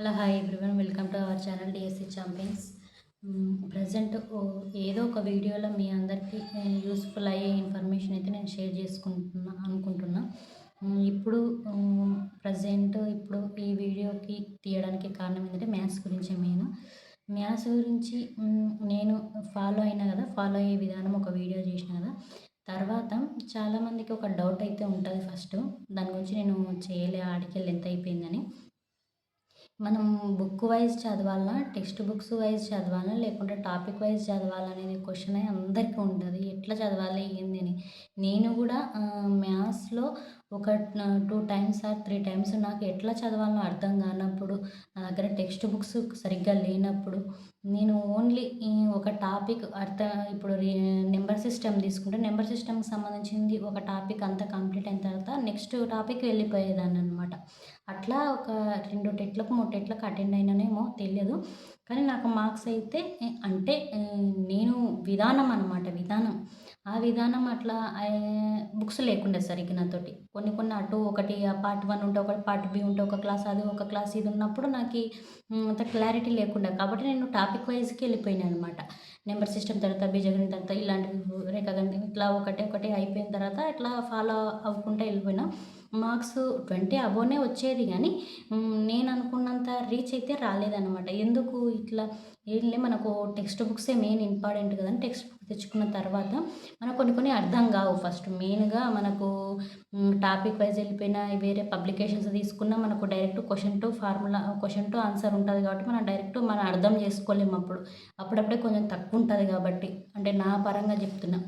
Hello hi everyone. Welcome to our channel DSC champions present ఏదో ఒక వీడియోలో మీ అందరికీ యూస్ఫుల్ అయ్యే ఇన్ఫర్మేషన్ అయితే నేను షేర్ చేసుకుంటున్నా అనుకుంటున్నా. ఇప్పుడు ప్రజెంట్ ఇప్పుడు ఈ వీడియోకి తీయడానికి కారణం ఏంటంటే మ్యాథ్స్ గురించి మెయిన్ మ్యాథ్స్ గురించి నేను ఫాలో అయినా కదా ఫాలో అయ్యే విధానం ఒక వీడియో చేసిన కదా తర్వాత చాలామందికి ఒక డౌట్ అయితే ఉంటుంది ఫస్ట్ దాని గురించి నేను చేయలే ఆడికెళ్ళి ఎంత అయిపోయిందని. మనం బుక్ వైజ్ చదవాలా టెక్స్ట్ బుక్స్ వైజ్ చదవాలా లేకుంటే టాపిక్ వైజ్ చదవాలా అనేది క్వశ్చన్ అందరికీ ఉంటుంది. ఎట్లా చదవాలి ఏంది అని. నేను కూడా మ్యాథ్స్లో ఒక two times or three times నాకు ఎట్లా చదవాలో అర్థం కానప్పుడు నా దగ్గర టెక్స్ట్ బుక్స్ సరిగ్గా లేనప్పుడు నేను ఓన్లీ ఒక టాపిక్ అర్థ ఇప్పుడు నెంబర్ సిస్టమ్ తీసుకుంటే నెంబర్ సిస్టమ్కి సంబంధించింది ఒక టాపిక్ అంతా కంప్లీట్ అయిన తర్వాత నెక్స్ట్ టాపిక్ వెళ్ళిపోయేదాన్ని అనమాట అట్లా ఒక రెండు టెట్లకు మూడు టెట్లకు అటెండ్ అయినానేమో తెలియదు. కానీ నాకు మార్క్స్ అయితే అంటే నేను విధానం అనమాట విధానం. ఆ విధానం అట్లా బుక్స్ లేకుండా సరిగ్గా నాతోటి. కొన్ని కొన్ని అటు ఒకటి పార్ట్ వన్ ఉంటే ఒకటి పార్ట్ బి ఉంటే ఒక క్లాస్ అది ఒక క్లాస్ ఇది ఉన్నప్పుడు నాకు అంత క్లారిటీ లేకుండా. కాబట్టి నేను టాపిక్ వైజ్కి వెళ్ళిపోయినాను అనమాట నెంబర్ సిస్టమ్ తర్వాత బీజగణితం తర్వాత ఇలాంటివి రేఖాగణితం ఇట్లా ఒకటి ఒకటి అయిపోయిన తర్వాత ఇట్లా ఫాలో అవ్వకుండా వెళ్ళిపోయినా. మార్క్స్ ట్వంటీ అబోనే వచ్చేది కానీ నేను అనుకున్నంత రీచ్ అయితే రాలేదనమాట ఎందుకు ఇట్లా ఏంలే మనకు టెక్స్ట్ బుక్సే మెయిన్ ఇంపార్టెంట్ కదా టెక్స్ట్ బుక్ తెచ్చుకున్న తర్వాత మనకు కొన్ని కొన్ని అర్థం కావు. ఫస్ట్ మెయిన్గా మనకు టాపిక్ వైజ్ వెళ్ళిపోయినా వేరే పబ్లికేషన్స్ తీసుకున్నా మనకు direct question to formula question to answer ఉంటుంది కాబట్టి మనం డైరెక్ట్ మనం అర్థం చేసుకోలేము అప్పుడు. అప్పుడప్పుడే కొంచెం తక్కువ ఉంటుంది కాబట్టి అంటే నా పరంగా చెప్తున్నా.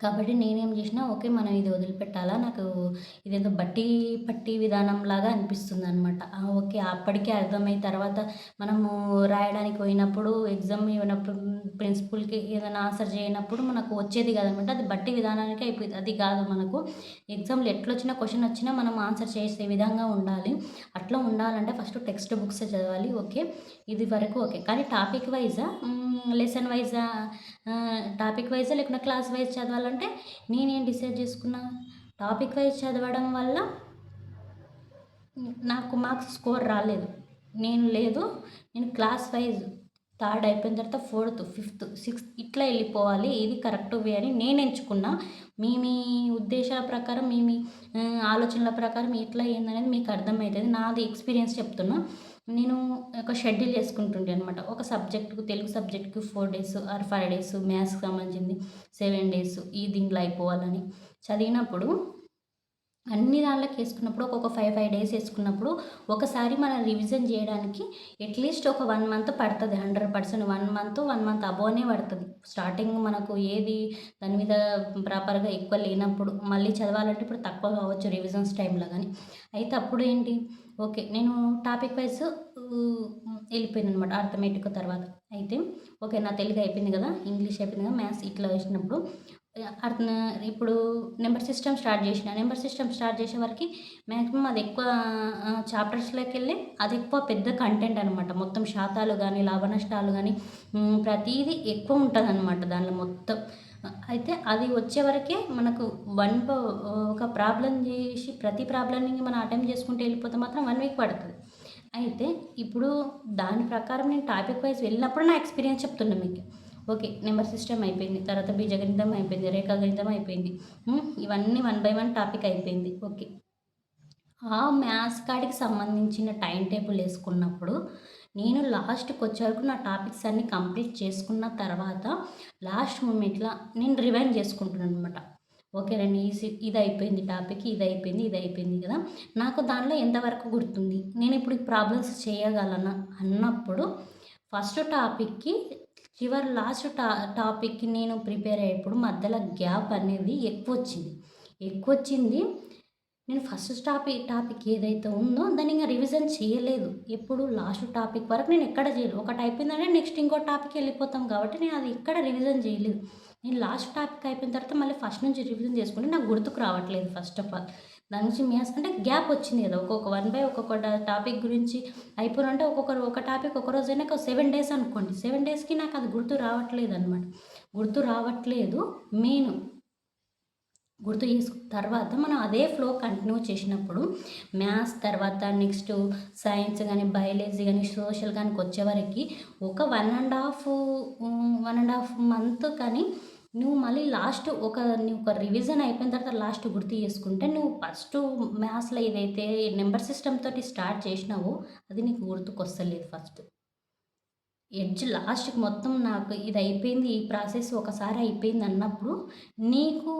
కాబట్టి నేనేం చేసిన ఓకే మనం ఇది వదిలిపెట్టాలా? నాకు ఇదేదో బట్టి పట్టి విధానం లాగా అనిపిస్తుంది అనమాట ఓకే అప్పటికే అర్థమై తర్వాత మనము రాయడానికి పోయినప్పుడు ఎగ్జామ్ ఇవ్వనప్పుడు ప్రిన్సిపల్కి ఏదైనా ఆన్సర్ చేయనప్పుడు మనకు వచ్చేది కాదనమాట అది బట్టి విధానానికి అయిపోయింది. అది కాదు మనకు. ఎగ్జామ్లో ఎట్లా వచ్చినా క్వశ్చన్ వచ్చినా మనం ఆన్సర్ చేసే విధంగా ఉండాలి. అట్లా ఉండాలంటే ఫస్ట్ టెక్స్ట్ బుక్స్ చదవాలి. ఓకే ఇది వరకు ఓకే. కానీ టాపిక్ వైజా? లెసన్ వైజా టాపిక్ వైజా లేకుండా క్లాస్ వైజ్ చదవాలంటే నేనేం డిసైడ్ చేసుకున్నా? టాపిక్ వైజ్ చదవడం వల్ల నాకు మార్క్స్ స్కోర్ రాలేదు. నేను లేదు. నేను క్లాస్ వైజ్ థర్డ్ అయిపోయిన తర్వాత ఫోర్త్ ఫిఫ్త్ సిక్స్త్ ఇట్లా వెళ్ళిపోవాలి. ఇది కరెక్ట్ వే అని నేను ఎంచుకున్నా. మీ మీ ఉద్దేశాల ప్రకారం మీ మీ ఆలోచనల ప్రకారం ఇట్లా ఏందనేది మీకు అర్థమవుతుంది. నాది ఎక్స్పీరియన్స్ చెప్తున్నా. నేను ఒక షెడ్యూల్ చేసుకుంటుండే అనమాట ఒక సబ్జెక్టుకు Telugu సబ్జెక్టుకి four days or five days మ్యాథ్స్కి సంబంధించింది. సెవెన్ డేస్ ఈ దీంట్లో అయిపోవాలని. చదివినప్పుడు అన్ని దాంట్లోకి వేసుకున్నప్పుడు ఒక్కొక్క ఫైవ్ ఫైవ్ డేస్ వేసుకున్నప్పుడు ఒకసారి మనం రివిజన్ చేయడానికి అట్లీస్ట్ ఒక వన్ మంత్ పడుతుంది. Hundred percent one month one month అబోనే పడుతుంది. స్టార్టింగ్ మనకు ఏది దాని మీద ప్రాపర్గా ఎక్కువ లేనప్పుడు మళ్ళీ చదవాలంటే ఇప్పుడు తక్కువ కావచ్చు రివిజన్స్ టైంలో కానీ అయితే అప్పుడు ఏంటి? ఓకే నేను టాపిక్ వైజ్ వెళ్ళిపోయింది అనమాట అర్థమెటిక్ తర్వాత. అయితే ఓకే నా తెలుగు అయిపోయింది కదా ఇంగ్లీష్ అయిపోయింది కదా మ్యాథ్స్ ఇట్లా వేసినప్పుడు అర్థ ఇప్పుడు నెంబర్ సిస్టమ్ స్టార్ట్ చేసిన నెంబర్ సిస్టమ్ స్టార్ట్ చేసే వరకు మ్యాక్సిమం అది ఎక్కువ చాప్టర్స్లోకి వెళ్ళి అది ఎక్కువ పెద్ద కంటెంట్ అనమాట. మొత్తం శాతాలు కానీ లాభ నష్టాలు కానీ ప్రతీది ప్రతిదీ ఎక్కువ ఉంటుంది అనమాట దానిలో మొత్తం. అయితే అది వచ్చే వరకే మనకు వన్ ఒక ప్రాబ్లం చేసి ప్రతి ప్రాబ్లమ్ని మనం అటెంప్ట్ చేసుకుంటే వెళ్ళిపోతే మాత్రం వన్ వీక్ పడుతుంది. అయితే ఇప్పుడు దాని ప్రకారం నేను టాపిక్ వైజ్ వెళ్ళినప్పుడు నా ఎక్స్పీరియన్స్ చెప్తున్నా మీకు. ఓకే నెంబర్ సిస్టమ్ అయిపోయింది తర్వాత బీజగణితం అయిపోయింది రేఖాగణితం అయిపోయింది ఇవన్నీ వన్ బై వన్ టాపిక్ అయిపోయింది. ఓకే ఆ మ్యాథ్స్ కాడికి సంబంధించిన టైం టేబుల్ వేసుకున్నప్పుడు నేను లాస్ట్కి వచ్చేవరకు నా టాపిక్స్ అన్నీ కంప్లీట్ చేసుకున్న తర్వాత లాస్ట్ మూమెంట్లో నేను రివైండ్ చేసుకుంటున్నాను అనమాట ఓకే రండి ఈ ఇది అయిపోయింది టాపిక్ ఇది అయిపోయింది ఇది అయిపోయింది కదా. నాకు దానిలో ఎంతవరకు గుర్తుంది? నేను ఇప్పుడు ప్రాబ్లమ్స్ చేయగలను అన్నప్పుడు ఫస్ట్ టాపిక్కి చివరి లాస్ట్ టా టాపిక్కి నేను ప్రిపేర్ అయ్యేప్పుడు మధ్యలో గ్యాప్ అనేది ఎక్కువ వచ్చింది ఎక్కువ వచ్చింది నేను ఫస్ట్ టాపిక్ టాపిక్ ఏదైతే ఉందో దాన్ని ఇంకా రివిజన్ చేయలేదు. ఎప్పుడు లాస్ట్ టాపిక్ వరకు నేను ఎక్కడ చేయలేదు. ఒకటి అయిపోయిందంటే నెక్స్ట్ ఇంకో టాపిక్ వెళ్ళిపోతాం కాబట్టి నేను అది ఎక్కడ రివిజన్ చేయలేదు. నేను లాస్ట్ టాపిక్ అయిపోయిన తర్వాత మళ్ళీ ఫస్ట్ నుంచి రివిజన్ చేసుకుంటే నాకు గుర్తుకు రావట్లేదు ఫస్ట్ ఆఫ్ ఆల్ దాని నుంచి మీస్ అంటే గ్యాప్ వచ్చింది కదా. ఒక్కొక్క వన్ బై ఒక్కొక్క టాపిక్ గురించి అయిపోయినంటే ఒక్కొక్కరు ఒక టాపిక్ ఒక రోజు అయినా ఒక సెవెన్ డేస్ అనుకోండి. సెవెన్ డేస్కి నాకు అది గుర్తు రావట్లేదు అనమాట గుర్తు రావట్లేదు. మెయిన్ గుర్తు చేసుకు తర్వాత మనం అదే ఫ్లో కంటిన్యూ చేసినప్పుడు మ్యాథ్స్ తర్వాత నెక్స్ట్ సైన్స్ కానీ బయాలజీ కానీ సోషల్ కానీ వచ్చేవరకు ఒక one and half one and half month కానీ నువ్వు మళ్ళీ లాస్ట్ ఒక నువ్వు ఒక రివిజన్ అయిపోయిన తర్వాత లాస్ట్ గుర్తు చేసుకుంటే నువ్వు ఫస్ట్ మ్యాథ్స్లో ఏదైతే నెంబర్ సిస్టమ్ తోటి స్టార్ట్ చేసినావో అది నీకు గుర్తుకొస్తలేదు ఫస్ట్ ఎడ్జ్ లాస్ట్కి మొత్తం నాకు ఇది అయిపోయింది ఈ ప్రాసెస్ ఒకసారి అయిపోయింది అన్నప్పుడు నీకు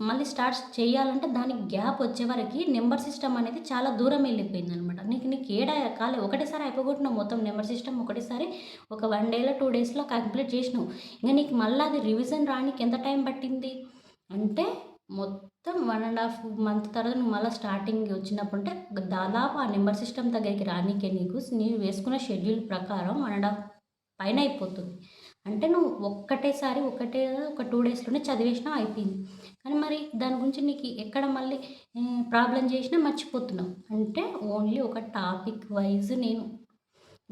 మళ్ళీ స్టార్ట్ చేయాలంటే దానికి గ్యాప్ వచ్చే వరకు నెంబర్ సిస్టమ్ అనేది చాలా దూరం వెళ్ళిపోయింది అనమాట నీకు నీకు ఏడా కాలే ఒకటేసారి అయిపోగొట్టినావు మొత్తం నెంబర్ సిస్టమ్ ఒకటేసారి ఒక వన్ డేలో టూ డేస్లో కంప్లీట్ చేసినావు. ఇంకా నీకు మళ్ళీ అది రివిజన్ రానికి ఎంత టైం పట్టింది? అంటే మొత్తం మొత్తం వన్ అండ్ హాఫ్ మంత్ తర్వాత నువ్వు మళ్ళీ స్టార్టింగ్ వచ్చినప్పుడు అంటే దాదాపు ఆ నెంబర్ సిస్టమ్ దగ్గరికి రానికే నీకు. నీవు వేసుకున్న షెడ్యూల్ ప్రకారం వన్ అండ్ హాఫ్ పైన అయిపోతుంది. అంటే నువ్వు ఒక్కటేసారి ఒకటే ఒక టూ డేస్లోనే చదివేసినా అయిపోయింది. కానీ మరి దాని గురించి నీకు ఎక్కడ మళ్ళీ ప్రాబ్లం చేసినా మర్చిపోతున్నావు. అంటే ఓన్లీ ఒక టాపిక్ వైజ్ నేను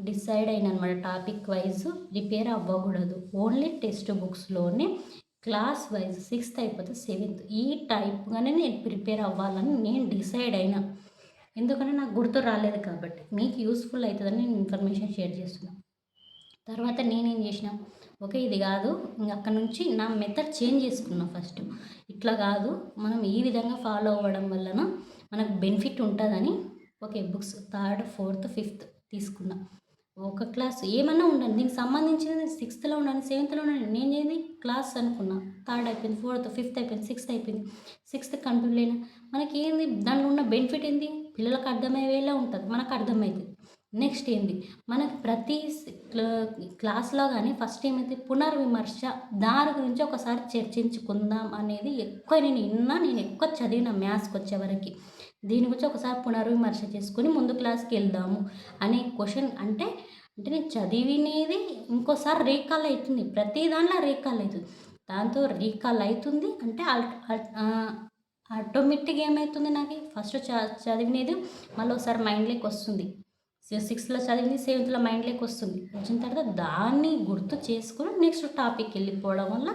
డిసైడ్ అయిన అనమాట. టాపిక్ వైజ్ రిపేర్ అవ్వకూడదు. ఓన్లీ టెక్స్ట్ బుక్స్లోనే క్లాస్ వైజ్ సిక్స్త్ అయిపోతే సెవెంత్. ఈ టైప్గానే నేను ప్రిపేర్ అవ్వాలని నేను డిసైడ్ అయినా. ఎందుకంటే నాకు గుర్తు రాలేదు కాబట్టి. మీకు యూస్ఫుల్ అవుతుందని నేను ఇన్ఫర్మేషన్ షేర్ చేస్తున్నాను తర్వాత నేనేం చేసిన ఓకే ఇది కాదు. అక్కడ నుంచి నా మెథడ్ చేంజ్ చేసుకున్నా ఫస్ట్. ఇట్లా కాదు. మనం ఈ విధంగా ఫాలో అవ్వడం వలన మనకు బెనిఫిట్ ఉంటుందని okay books third fourth fifth తీసుకున్నా. ఒక క్లాస్ ఏమన్నా ఉండండి. దీనికి సంబంధించినది సిక్స్త్లో ఉండండి సెవెంత్లో ఉండండి. నేను ఏది? క్లాస్ అనుకున్నా. థర్డ్ అయిపోయింది ఫోర్త్ ఫిఫ్త్ అయిపోయింది సిక్స్త్ అయిపోయింది. సిక్స్త్ కంప్లీట్ అయినా మనకి ఏంది? దానిలో ఉన్న బెనిఫిట్ ఏంది? పిల్లలకు అర్థమయ్యేలా ఉంటుంది. మనకు అర్థమవుతుంది నెక్స్ట్ ఏంది? మనకు ప్రతి క్లాస్లో కానీ ఫస్ట్ ఏమైతే పునర్విమర్శ దాని గురించి ఒకసారి చర్చించుకుందాం అనేది ఎక్కువ నేను విన్నా. నేను ఎక్కువ చదివిన మ్యాథ్స్కి వచ్చేవరకు దీని గురించి ఒకసారి పునర్విమర్శ చేసుకొని ముందు క్లాస్కి వెళ్దాము. అనే క్వశ్చన్ అంటే అంటే నేను చదివినది ఇంకోసారి రీకాల్ అవుతుంది ప్రతి దాంట్లో రీకాల్ అవుతుంది దాంతో రీకాల్ అవుతుంది అంటే ఆటోమేటిక్గా ఏమవుతుంది నాకు? ఫస్ట్ చ చదివినది మళ్ళీ ఒకసారి మైండ్లోకి వస్తుంది. సిక్స్త్లో చదివింది సెవెంత్లో మైండ్లోకి వస్తుంది. వచ్చిన తర్వాత దాన్ని గుర్తు చేసుకుని నెక్స్ట్ టాపిక్ వెళ్ళిపోవడం వల్ల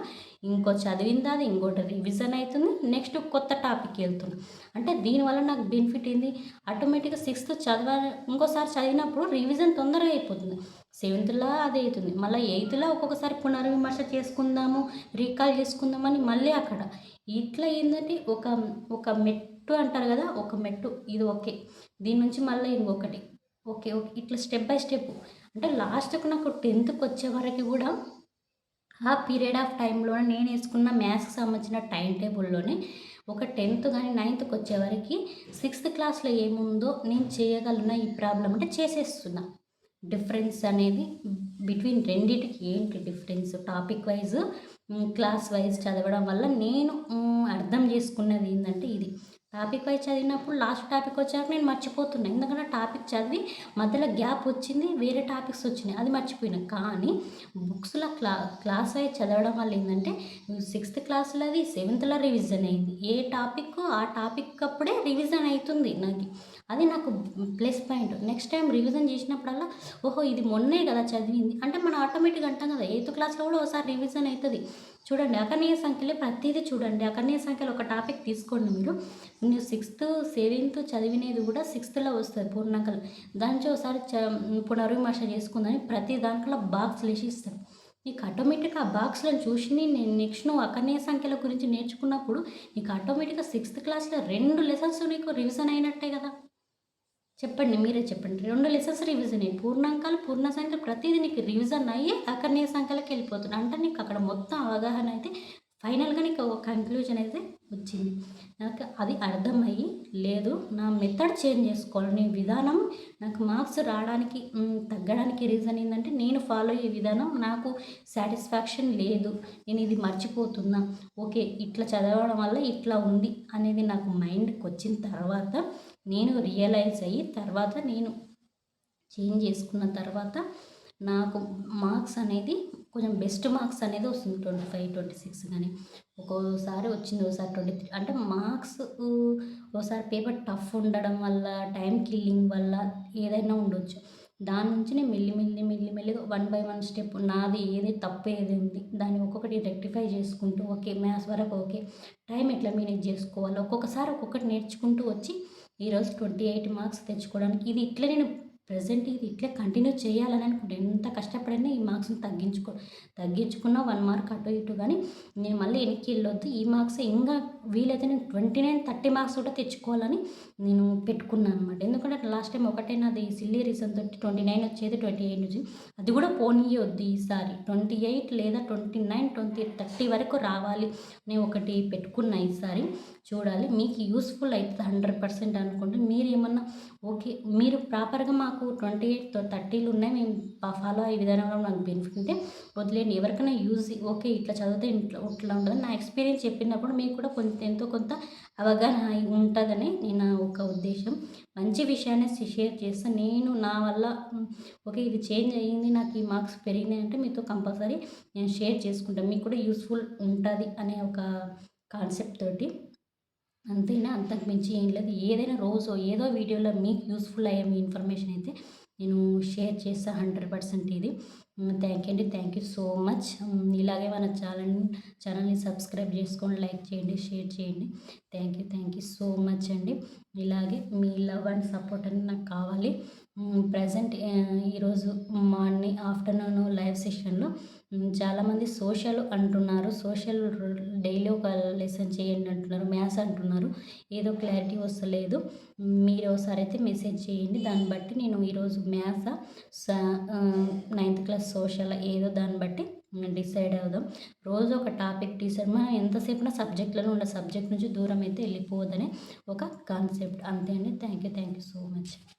ఇంకో చదివింది అది ఇంకోటి రివిజన్ అవుతుంది నెక్స్ట్ కొత్త టాపిక్ వెళ్తున్నాం అంటే దీనివల్ల నాకు బెనిఫిట్ ఏంది? ఆటోమేటిక్గా సిక్స్త్ చదివ ఇంకోసారి చదివినప్పుడు రివిజన్ తొందరగా అయిపోతుంది. సెవెంత్లో అది అవుతుంది. మళ్ళీ ఎయిత్లో ఒక్కొక్కసారి పునర్విమర్శ చేసుకుందాము రీకాల్ చేసుకుందామని మళ్ళీ అక్కడ. ఇట్లా ఏంటంటే ఒక ఒక మెట్టు అంటారు కదా ఒక మెట్టు. ఇది ఓకే. దీని నుంచి మళ్ళీ ఇంకొకటి. Okay okay. ఇట్లా స్టెప్ బై స్టెప్. అంటే లాస్ట్కు నాకు టెన్త్కి వచ్చే వరకు కూడా ఆ పీరియడ్ ఆఫ్ టైంలో నేను వేసుకున్న మ్యాథ్స్కి సంబంధించిన టైం టేబుల్లోనే ఒక టెన్త్ కానీ నైన్త్కి వచ్చేవరకు సిక్స్త్ క్లాస్లో ఏముందో నేను చేయగలన ఈ ప్రాబ్లం అంటే చేసేస్తున్నా. డిఫరెన్స్ అనేది బిట్వీన్ రెండింటికి ఏంటి difference? Topic wise class wise చదవడం వల్ల నేను అర్థం చేసుకున్నది ఏంటంటే ఇది. టాపిక్ వైజ్ చదివినప్పుడు లాస్ట్ టాపిక్ వచ్చాక నేను మర్చిపోతున్నాను ఎందుకంటే టాపిక్ చదివి మధ్యలో గ్యాప్ వచ్చింది వేరే టాపిక్స్ వచ్చినాయి. అది మర్చిపోయినా. కానీ బుక్స్లో క్లా క్లాస్ వైజ్ చదవడం వల్ల ఏంటంటే సిక్స్త్ క్లాస్లో అది సెవెంత్లో రివిజన్ అయింది. ఏ టాపిక్ ఆ టాపిక్ అప్పుడే రివిజన్ అవుతుంది నాకు. అది నాకు plus point next time revision చేసినప్పుడల్లా ఓహో ఇది మొన్నే కదా చదివింది. అంటే మనం ఆటోమేటిక్గా అంటాం కదా ఎయిత్ క్లాస్లో కూడా ఒకసారి రివిజన్ అవుతుంది చూడండి అకర్ణీయ సంఖ్యలే ప్రతిదీ చూడండి. అకర్ణీయ సంఖ్యలో ఒక టాపిక్ తీసుకోండి మీరు. మీరు సిక్స్త్ సెవెంత్ చదివినది కూడా సిక్స్త్లో వస్తుంది పూర్ణాంకాలు. దానికి ఒకసారి చ పునర్విమర్శ చేసుకుందని ప్రతి దాంట్లో బాక్స్ లేచి నీకు ఆటోమేటిక్గా ఆ బాక్స్లను చూసి నేను నెక్స్ట్ నువ్వు అకర్ణీయ సంఖ్యల గురించి నేర్చుకున్నప్పుడు నీకు ఆటోమేటిక్గా సిక్స్త్ క్లాస్లో రెండు లెసన్స్ నీకు రివిజన్ అయినట్టే కదా. చెప్పండి మీరే చెప్పండి. రెండు లెసన్స్ రివిజన్ అయ్యి పూర్ణాంకాలు పూర్ణ సంఖ్యలు ప్రతిదీ నీకు రివిజన్ అయ్యి అకర్ణీయ సంఖ్యలకు వెళ్ళిపోతుంది. అంటే నీకు అక్కడ మొత్తం అవగాహన అయితే ఫైనల్గా నీకు ఒక కంక్లూజన్ అయితే వచ్చింది. నాకు అది అర్థమయ్యి లేదు నా మెథడ్ చేంజ్ చేసుకోవాలి. నీ విధానం నాకు మార్క్స్ రావడానికి తగ్గడానికి రీజన్ ఏంటంటే నేను ఫాలో అయ్యే విధానం నాకు సాటిస్ఫాక్షన్ లేదు. నేను ఇది మర్చిపోతున్నా. ఓకే ఇట్లా చదవడం వల్ల ఇట్లా ఉంది అనేది నాకు మైండ్కి వచ్చిన తర్వాత నేను రియలైజ్ అయ్యి తర్వాత నేను చేంజ్ చేసుకున్న తర్వాత నాకు మార్క్స్ అనేది కొంచెం బెస్ట్ మార్క్స్ అనేది వస్తుంది ట్వంటీ ఫైవ్ ట్వంటీ సిక్స్ కానీ ఒక్కోసారి వచ్చింది ఒకసారి ట్వంటీ త్రీ అంటే మార్క్స్ ఒకసారి పేపర్ టఫ్ ఉండడం వల్ల టైం కిల్లింగ్ వల్ల ఏదైనా ఉండొచ్చు. దాని నుంచి నేను మెల్లి మెల్లి మెల్లి మెల్లిగా వన్ బై వన్ స్టెప్ నాది ఏది తప్పు ఏది ఉంది దాన్ని ఒక్కొక్కటి రెక్టిఫై చేసుకుంటూ ఓకే మ్యాథ్స్ వరకు ఓకే టైం ఎట్లా మేనేజ్ చేసుకోవాలి ఒక్కొక్కసారి ఒక్కొక్కటి నేర్చుకుంటూ వచ్చి ఈరోజు ట్వంటీ ఎయిట్ మార్క్స్ తెచ్చుకోవడానికి ఇది ఇట్లా నేను ప్రజెంట్ ఇది ఇట్లా కంటిన్యూ చేయాలని అనుకుంటాను ఎంత కష్టపడినా ఈ మార్క్స్ని తగ్గించుకో తగ్గించుకున్నా వన్ మార్క్ అటు ఇటు కానీ నేను మళ్ళీ వెనక్కి వెళ్ళొద్దు. ఈ మార్క్స్ ఇంకా వీలైతే నేను ట్వంటీ నైన్ థర్టీ మార్క్స్ కూడా తెచ్చుకోవాలని నేను పెట్టుకున్నాను అనమాట ఎందుకంటే లాస్ట్ టైం ఒకటే నాది సిల్లీ రీజన్ తోటి ట్వంటీ నైన్ వచ్చేది ట్వంటీ ఎయిట్ నుంచి. అది కూడా పోనీయొద్దు ఈసారి. ట్వంటీ ఎయిట్ లేదా ట్వంటీ నైన్ ట్వంటీ థర్టీ వరకు రావాలి నేను ఒకటి పెట్టుకున్నా ఈసారి. చూడాలి. మీకు యూస్ఫుల్ అవుతుంది హండ్రెడ్ పర్సెంట్ అనుకుంటే మీరు ఏమన్నా ఓకే మీరు ప్రాపర్గా మాకు ట్వంటీ ఎయిట్ థర్టీలు ఉన్నాయి మేము ఫాలో అయ్యే విధానంలో నాకు బెనిఫిట్ ఉంటే వదిలేండి ఎవరికైనా యూజ్ ఓకే ఇట్లా చదివితే ఇంట్లో ఇట్లా ఉండదు నా ఎక్స్పీరియన్స్ చెప్పినప్పుడు మీకు కూడా కొంత ఎంతో కొంత అవగాహన ఉంటుందని నేను ఒక ఉద్దేశం. మంచి విషయాన్ని షేర్ చేస్తాను నేను నా వల్ల ఓకే ఇది చేంజ్ అయ్యింది నాకు ఈ మార్క్స్ పెరిగినాయి అంటే మీతో కంపల్సరీ నేను షేర్ చేసుకుంటాను మీకు కూడా యూస్ఫుల్ ఉంటుంది అనే ఒక కాన్సెప్ట్ తోటి. అంతేనా? అంతకు మించి ఏం లేదు. ఏదైనా రోజు ఏదో వీడియోలో మీకు యూస్ఫుల్ అయ్యే మీ ఇన్ఫర్మేషన్ అయితే షేర్ చేస్తాను హండ్రెడ్ పర్సెంట్ ఇది. థ్యాంక్ యూ అండి. థ్యాంక్ యూ సో మచ్ ఇలాగే మన ఛానల్ ఛానల్ని సబ్స్క్రైబ్ చేసుకోండి లైక్ చేయండి షేర్ చేయండి. Thank you thank you so much అండి. ఇలాగే మీ లవ్ అండ్ సపోర్ట్ అని నాకు కావాలి. ప్రజెంట్ ఈరోజు మార్నింగ్ ఆఫ్టర్నూన్ లైవ్ సెషన్లో చాలామంది సోషల్ అంటున్నారు. సోషల్ డైలీ ఒక లెసన్ చేయండి అంటున్నారు. మ్యాథ్స్ అంటున్నారు. ఏదో క్లారిటీ వస్తలేదు. మీరు ఒకసారి అయితే మెసేజ్ చేయండి. దాన్ని బట్టి నేను ఈరోజు మ్యాథ్స్ నైన్త్ క్లాస్ సోషల్ ఏదో దాన్ని బట్టి డిసైడ్ అవుదాం. రోజు ఒక టాపిక్ టీచర్ మనం ఎంతసేపు సబ్జెక్ట్లను ఉన్న సబ్జెక్ట్ నుంచి దూరం అయితే వెళ్ళిపోవద్దనే ఒక కాన్సెప్ట్. అంతే అండి. Thank you thank you so much.